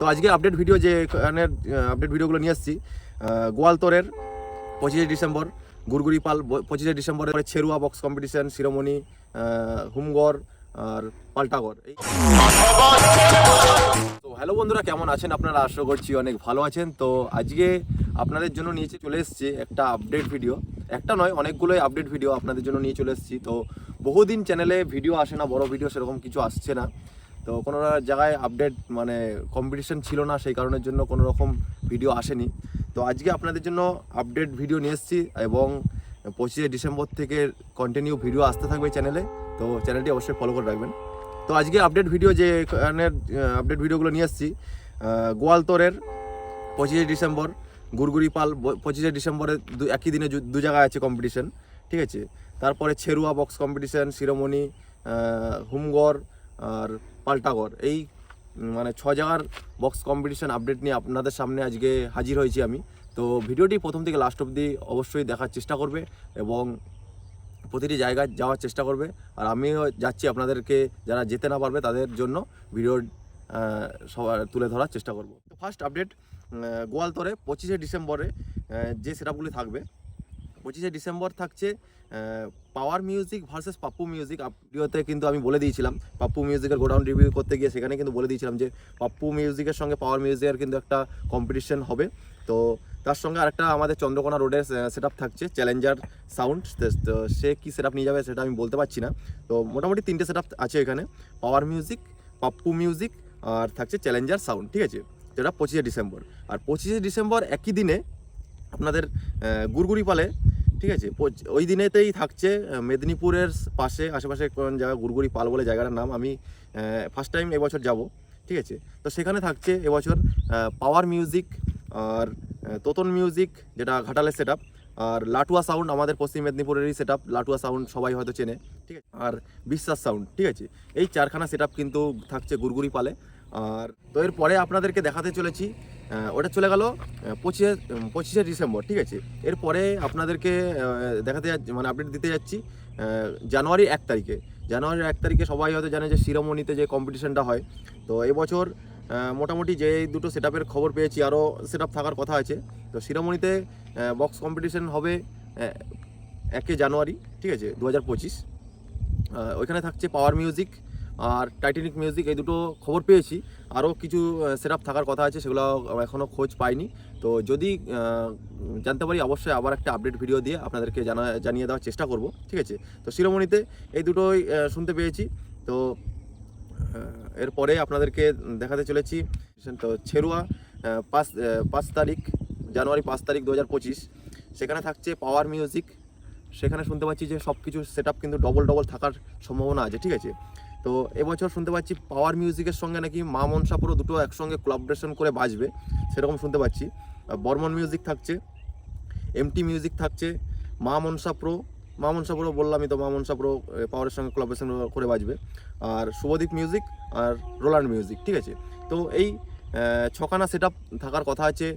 তো আজকে update video যে আপডেট ভিডিওগুলো নিয়ে আসছি গোয়ালতরের পঁচিশে ডিসেম্বর গুরগুরি পাল পঁচিশে ডিসেম্বরে ছেরুয়া বক্স কম্পিটিশন শিরোমণি হুমগড় আর পাল্টাগড়। তো হ্যালো বন্ধুরা, কেমন আছেন আপনারা? আশা করছি অনেক ভালো আছেন। তো আজকে আপনাদের জন্য নিয়ে চলে এসেছি একটা আপডেট ভিডিও একটা নয়, অনেকগুলোই আপডেট ভিডিও আপনাদের জন্য নিয়ে চলে এসেছি। তো বহুদিন চ্যানেলে ভিডিও আসে না, বড় ভিডিও সেরকম কিছু আসছে না। তো কোনো জায়গায় আপডেট মানে কম্পিটিশন ছিল না, সেই কারণের জন্য কোনো রকম ভিডিও আসেনি। তো আজকে আপনাদের জন্য আপডেট ভিডিও নিয়ে এসেছি এবং পঁচিশে ডিসেম্বর থেকে কন্টিনিউ ভিডিও আসতে থাকবে চ্যানেলে তো চ্যানেলটি অবশ্যই ফলো করে রাখবেন। তো আজকে আপডেট ভিডিও যে আপডেট ভিডিওগুলো নিয়ে এসেছি গোয়ালতরের পঁচিশে ডিসেম্বর গুরগুরি পাল পঁচিশে ডিসেম্বরে দু, একই দিনে দু- জায়গায় আছে কম্পিটিশন ঠিক আছে? তারপরে ছেরুয়া বক্স কম্পিটিশন শিরোমণি হুমগড়, আর পাল্টাগড়। এই মানে ছ জায়গার বক্স কম্পিটিশন আপডেট নিয়ে আপনাদের সামনে আজকে হাজির হয়েছি আমি। তো ভিডিওটি প্রথম থেকে লাস্ট অবধি অবশ্যই দেখার চেষ্টা করবে এবং প্রতিটি জায়গায় যাওয়ার চেষ্টা করবে। আর আমিও যাচ্ছি আপনাদেরকে যারা যেতে না পারবে তাদের জন্য ভিডিও সবার তুলে ধরার চেষ্টা করব। ফার্স্ট আপডেট গোয়ালতরে পঁচিশে ডিসেম্বরে যে সেটআপগুলি থাকবে পঁচিশে ডিসেম্বর থাকছে power music versus Pappu music ভিডিওতে কিন্তু আমি বলে দিয়েছিলাম পাপ্পু মিউজিকের গোডাউন রিভিউ করতে গিয়ে সেখানে কিন্তু বলে দিয়েছিলাম যে পাপ্পু মিউজিকের সঙ্গে পাওয়ার মিউজিকের কিন্তু একটা কম্পিটিশন হবে। তো তার সঙ্গে আরেকটা আমাদের চন্দ্রকোনা রোডের সেট থাকছে চ্যালেঞ্জার সাউন্ড তো সে কী সেট নিয়ে যাবে সেটা আমি বলতে পারছি না। তো মোটামুটি তিনটে সেট আছে এখানে পাওয়ার মিউজিক পাপ্পু মিউজিক আর থাকছে চ্যালেঞ্জার সাউন্ড ঠিক আছে? যেটা পঁচিশে ডিসেম্বর। আর পঁচিশে ডিসেম্বর একই দিনে আপনাদের গুরগুরি পালে ঠিক আছে? ওই দিনেতেই থাকছে মেদিনীপুরের পাশে, আশেপাশে কোন জায়গা গুরগুরি পাল বলে জায়গাটার নাম আমি ফার্স্ট টাইম এবছর যাব, ঠিক আছে? তো সেখানে থাকছে এবছর পাওয়ার মিউজিক আর তোতন মিউজিক যেটা ঘাটালের সেট আর লাটুয়া সাউন্ড আমাদের পশ্চিম মেদিনীপুরেরই সেট লাটুয়া সাউন্ড সবাই হয়তো চেনে, ঠিক আছে? আর বিশ্বাস সাউন্ড ঠিক আছে? এই চারখানা সেট কিন্তু থাকছে গুরগুরি পালে। আর তো এরপরে আপনাদেরকে দেখাতে চলেছি ওটা চলে গেল পঁচিশে পঁচিশে ডিসেম্বর, ঠিক আছে? এরপরে আপনাদেরকে দেখাতে যাচ্ছি মানে আপডেট দিতে যাচ্ছি জানুয়ারি এক তারিখে। জানুয়ারির এক তারিখে সবাই হয়তো জানে যে শিরোমণিতে যে কম্পিটিশনটা হয়। তো এবছর মোটামুটি যে দুটো সেট খবর পেয়েছি, আরও সেট থাকার কথা আছে। তো শিরোমণিতে বক্স কম্পিটিশন হবে একে জানুয়ারি, ঠিক আছে? দু হাজার পঁচিশ। ওইখানে থাকছে পাওয়ার মিউজিক আর টাইটানিক মিউজিক এই দুটো খবর পেয়েছি। আরও কিছু সেট থাকার কথা আছে, সেগুলো এখনও খোঁজ পাইনি। তো যদি জানতে পারি, অবশ্যই আবার একটা আপডেট ভিডিও দিয়ে আপনাদেরকে জানা, জানিয়ে দেওয়ার চেষ্টা করব, ঠিক আছে? তো শিরোমণিতে এই দুটোই শুনতে পেয়েছি। তো এরপরে আপনাদেরকে দেখাতে চলেছি, তো ছেরুয়া পাঁচ পাঁচ তারিখ, জানুয়ারি পাঁচ তারিখ দু হাজার পঁচিশ। সেখানে থাকছে পাওয়ার মিউজিক সেখানে শুনতে পাচ্ছি যে সব কিছু সেট কিন্তু ডবল ডবল থাকার সম্ভাবনা আছে, ঠিক আছে? তো এবছর শুনতে পাচ্ছি পাওয়ার মিউজিকের সঙ্গে নাকি মা মনসাপুরও দুটো একসঙ্গে কোলাবরেশন করে বাজবে, সেরকম শুনতে পাচ্ছি। বর্মন মিউজিক থাকছে এমটি মিউজিক থাকছে, মা মনসা প্রো, মা মনসা প্রো বললামই তো মা মনসা প্রো পাওয়ারের সঙ্গে কোলাবরেশন করে বাজবে। আর শুভদীপ মিউজিক আর রোলান্ড মিউজিক ঠিক আছে? তো এই ছখানা সেট থাকার কথা আছে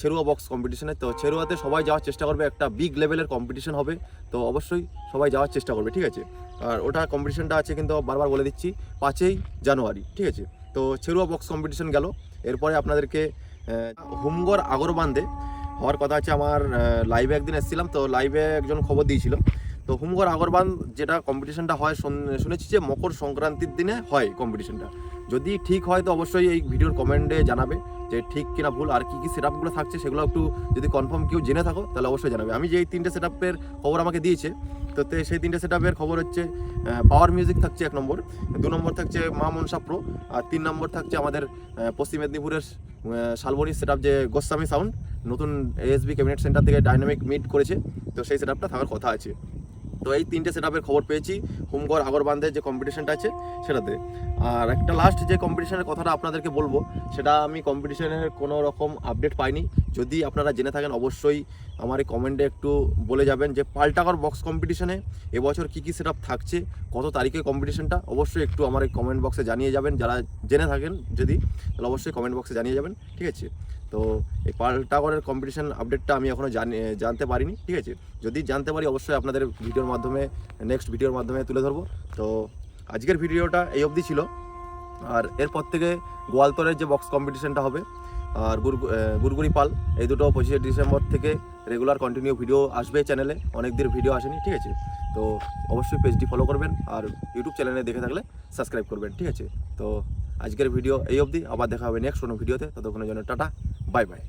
ছেরুয়া বক্স কম্পিটিশনে তো ছেরুয়াতে সবাই যাওয়ার চেষ্টা করবে, একটা বিগ লেভেলের কম্পিটিশন হবে। তো অবশ্যই সবাই যাওয়ার চেষ্টা করবে, ঠিক আছে? আর ওটা কম্পিটিশনটা আছে কিন্তু বারবার বলে দিচ্ছি, পাঁচই জানুয়ারি, ঠিক আছে? তো ছেরুয়া বক্স কম্পিটিশন গেল। এরপরে আপনাদেরকে হুমগড় আগরবান্ধে হওয়ার কথা আছে আমার লাইভে একদিন এসেছিলাম, তো লাইভে একজন খবর দিয়েছিল। তো হুমগড় আগরবান যেটা কম্পিটিশনটা হয় শুনেছি যে মকর সংক্রান্তির দিনে হয় কম্পিটিশনটা যদি ঠিক হয় তো অবশ্যই এই ভিডিওর কমেন্টে জানাবে যে ঠিক কিনা ভুল, আর কি কি সেট আপগুলো থাকছে সেগুলো একটু যদি কনফার্ম কেউ জেনে থাকো, তাহলে অবশ্যই জানাবে। আমি যে এই তিনটে সেট আপের খবর আমাকে দিয়েছে তো সেই তিনটে সেট আপের খবর হচ্ছে পাওয়ার মিউজিক থাকছে এক নম্বর, দু নম্বর থাকছে মা মনসা প্রো আর তিন নম্বর থাকছে আমাদের পশ্চিম মেদিনীপুরের শালবনি সেট যে গোস্বামী সাউন্ড নতুন এএসবি ক্যাবিনেট সেন্টার থেকে ডাইনামিক মিট করেছে, তো সেই সেট থাকার কথা আছে। তো এই তিনটে সেট খবর পেয়েছি। হুমগড় আগরবান্ধের যে কম্পিটিশনটা আছে, সেটাতে। আর একটা লাস্ট যে কম্পিটিশনের কথাটা আপনাদেরকে বলব, সেটা আমি কম্পিটিশনের কোনো রকম আপডেট পাইনি। যদি আপনারা জেনে থাকেন, অবশ্যই আমার এই কমেন্টে একটু বলে যাবেন যে পাল্টাকর বক্স কম্পিটিশনে এবছর কী কী সেট থাকছে, কত তারিখে কম্পিটিশনটা অবশ্যই একটু আমার এই কমেন্ট বক্সে জানিয়ে যাবেন। যারা জেনে থাকেন যদি, তাহলে অবশ্যই কমেন্ট বক্সে জানিয়ে যাবেন। ঠিক আছে? তো এই পাল্টাগড়ের কম্পিটিশন আপডেটটা আমি এখনও জানি জানতে পারিনি ঠিক আছে? যদি জানতে পারি অবশ্যই আপনাদের ভিডিওর মাধ্যমে নেক্সট ভিডিওর মাধ্যমে তুলে ধরবো। তো আজকের ভিডিওটা এই অবধি ছিল। আর এরপর থেকে গোয়ালতরের যে বক্স কম্পিটিশনটা হবে আর গুর আহ, গুরগুরি পাল এই দুটো পঁচিশে ডিসেম্বর থেকে রেগুলার কন্টিনিউ ভিডিও আসবে চ্যানেলে অনেক দিন ভিডিও আসেনি ঠিক আছে? তো অবশ্যই পেজটি ফলো করবেন আর ইউটিউব চ্যানেলে দেখে থাকলে সাবস্ক্রাইব করবেন ঠিক আছে? তো আজকের ভিডিও এই অবধি। আবার দেখা হবে নেক্সট কোনো ভিডিওতে ততক্ষণের জন্য টাটা। Bye bye